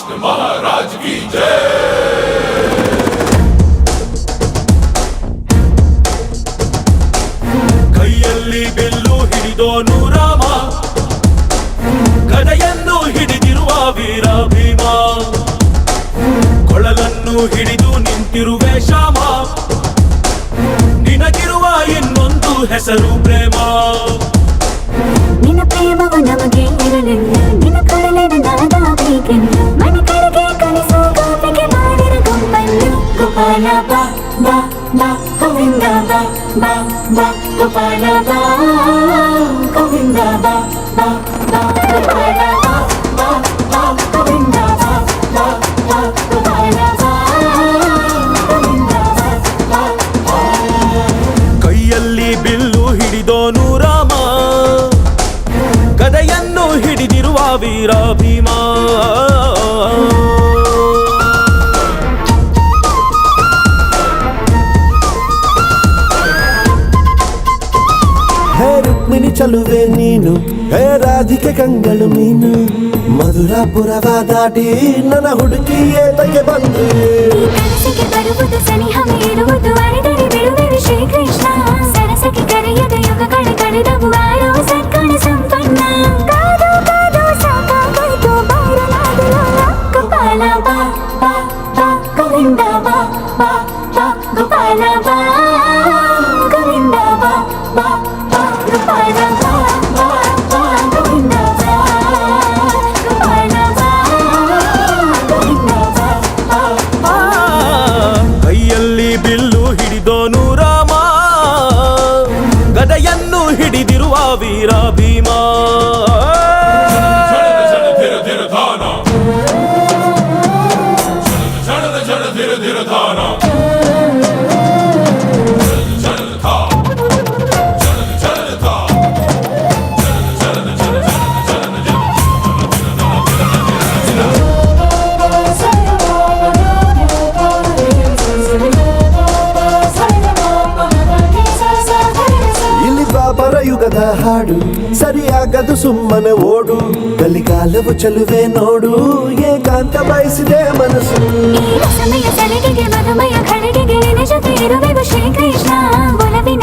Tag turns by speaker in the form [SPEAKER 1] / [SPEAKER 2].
[SPEAKER 1] राज की जय
[SPEAKER 2] ಕೈಯಲ್ಲಿ ಬಿಲ್ಲು ಹಿಡಿದೋನು ರಾಮ ಗದೆಯನ್ನು ಹಿಡಿದಿರುವ ವೀರ ಭೀಮ ಕೊಳಲನ್ನು ಹಿಡಿದು ನಿಂತಿರುವೆ ಶ್ಯಾಮ ನಿನಗಿರುವ ಇನ್ನೊಂದು ಹೆಸರು ಪ್ರೇಮ
[SPEAKER 3] ನಿನ್ನ ಪ್ರೇಮವು ನಮಗೆ ಗೋಪಾಲ ಬಾ ಬಾ ಬಾ ಗೋವಿಂದ ಬಾ ಬಾ ಬಾ ಗೋಪಾಲ ಬಾ ಗೋವಿಂದ ಬಾ ಬಾ ಬಾ ಗೋಪಾಲ ಬಾ ಬಾ ಬಾ ಗೋವಿಂದ ಬಾ ಬಾ ಬಾ ಗೋಪಾಲ ಬಾ ಗೋವಿಂದ ಬಾ ಬಾ
[SPEAKER 2] ಕೈಯಲ್ಲಿ ಬಿಲ್ಲು ಹಿಡಿದೋನು ರಾಮ ಗದೆಯನ್ನು ಹಿಡಿದಿರುವ ವೀರ ಭೀಮ
[SPEAKER 4] ಹೇ ರುಕ್ಮಿಣಿ ಚಲುವೆ ನೀನು ಹೇ ರಾಧಿಕೆ ಕಂಗಳು ಮೀನು ಮಧುರಾಪುರವ ದಾಟಿ ನನ್ನ ಹುಡುಕಿ ಏತಕ್ಕೆ ಬಂದು
[SPEAKER 3] ಈ ಕನಸಿಗೆ ಬರುವುದು ಸನಿಹ ಇರುವುದು ಅರಿದರೆ ಬಿಡುವೆ ಶ್ರೀಕೃಷ್ಣ ಸರಸಕ್ಕೆ ಕರೆಯದ ಯುಗಗಳ
[SPEAKER 4] வீராபிமா ದ್ವಾಪರ ಯುಗದ ಹಾಡು ಸರಿಯಾಗದು ಸುಮ್ಮನೆ ಓಡು ಕಲಿಕಾಲವು ಚಲುವೆ ನೋಡು ಏಕಾಂತ ಬಯಸಿದೆ ಮನಸ್ಸು
[SPEAKER 3] ಈ ರಸಮಯ ಸಲಿಗೆಗೆ ಮಧುಮಯ ಖಳಿಗೆಗೆ ನಿನ್ನ ಜೊತೆ ಇರುವೆವು ಶ್ರೀಕೃಷ್ಣ ಒಲವಿನ